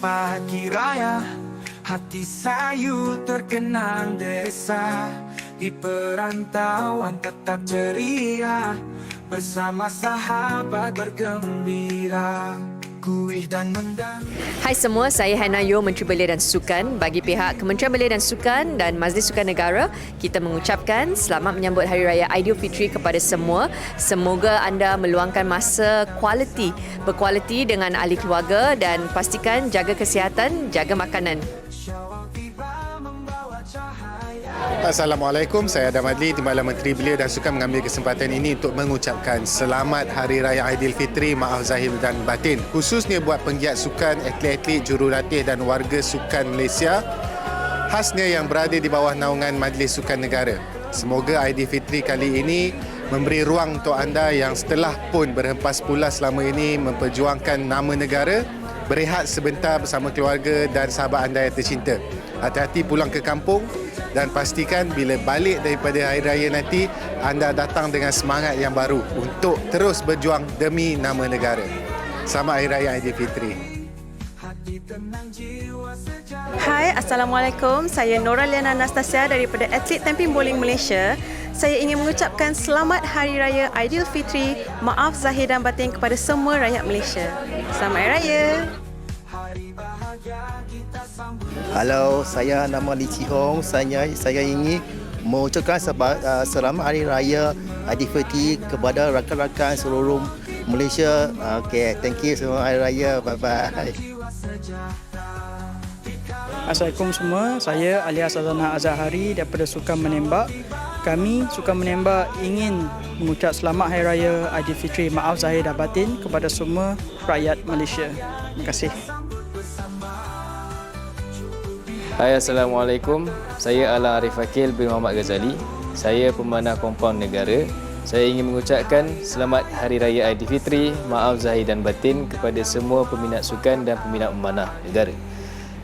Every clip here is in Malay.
pagi raya Hati sayu terkenang desa. Di perantauan tetap ceria Bersama sahabat bergembira Hai semua, saya Hana Yo, Menteri Belia dan Sukan. Bagi pihak Kementerian Belia dan Sukan dan Majlis Sukan Negara, kita mengucapkan selamat menyambut Hari Raya Aidilfitri kepada semua. Semoga anda meluangkan masa kualiti, berkualiti dengan ahli keluarga dan pastikan jaga kesihatan, jaga makanan. Assalamualaikum, saya Adam Adli, Timbalan Menteri Belia dan Sukan mengambil kesempatan ini untuk mengucapkan selamat Hari Raya Aidilfitri, maaf zahir dan batin. Khususnya buat penggiat sukan, atlet-atlet, jurulatih dan warga sukan Malaysia, khasnya yang berada di bawah naungan Majlis Sukan Negara. Semoga Aidilfitri kali ini memberi ruang untuk anda yang setelah pun berhempas pula selama ini memperjuangkan nama negara, berehat sebentar bersama keluarga dan sahabat anda yang tercinta. Hati-hati pulang ke kampung dan pastikan bila balik daripada hari raya nanti anda datang dengan semangat yang baru untuk terus berjuang demi nama negara. Selamat Hari Raya Aidilfitri. Hai, Assalamualaikum. Saya Nora Liana Anastasia daripada Atlet Tamping Bowling Malaysia. Saya ingin mengucapkan selamat Hari Raya Aidilfitri. Maaf zahir dan batin kepada semua rakyat Malaysia. Selamat Hari Raya. Halo, saya nama Lee Chi Hong. Saya saya ingin mengucapkan uh, selamat Hari Raya Aidilfitri kepada rakan-rakan seluruh Malaysia. Okay, thank you selamat Hari Raya. Bye bye. Assalamualaikum semua, saya alias Azana Azahari daripada Sukan Menembak. Kami Sukan Menembak ingin mengucap selamat Hari Raya Aidilfitri Maaf Zahir dan Batin kepada semua rakyat Malaysia. Terima kasih. Hai Assalamualaikum. Saya Ala Arif Akil bin Muhammad Ghazali. Saya pemanah kompaun negara. Saya ingin mengucapkan Selamat Hari Raya Aidilfitri Maaf Zahir dan Batin kepada semua peminat sukan dan peminat memanah negara.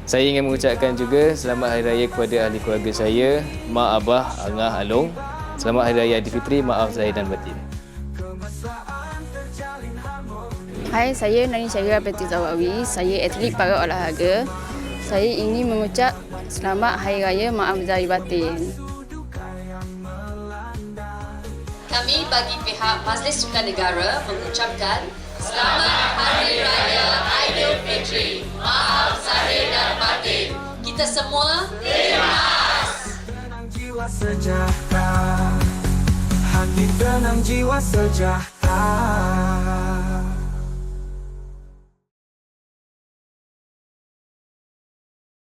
Saya ingin mengucapkan juga Selamat Hari Raya kepada ahli keluarga saya Mak Abah Angah Along. Selamat Hari Raya Aidilfitri Maaf Zahir dan Batin. Hai, saya Nani Syahira binti Zawawi. Saya atlet para olahraga. Saya ingin mengucap selamat Hari Raya Maaf Zahir Batin. Kami bagi pihak Majlis Sukan Negara mengucapkan Selamat Hari Raya Aidilfitri. Maaf zahir dan batin. Kita semua tenang jiwa sejahtera Hati tenang jiwa sejahtera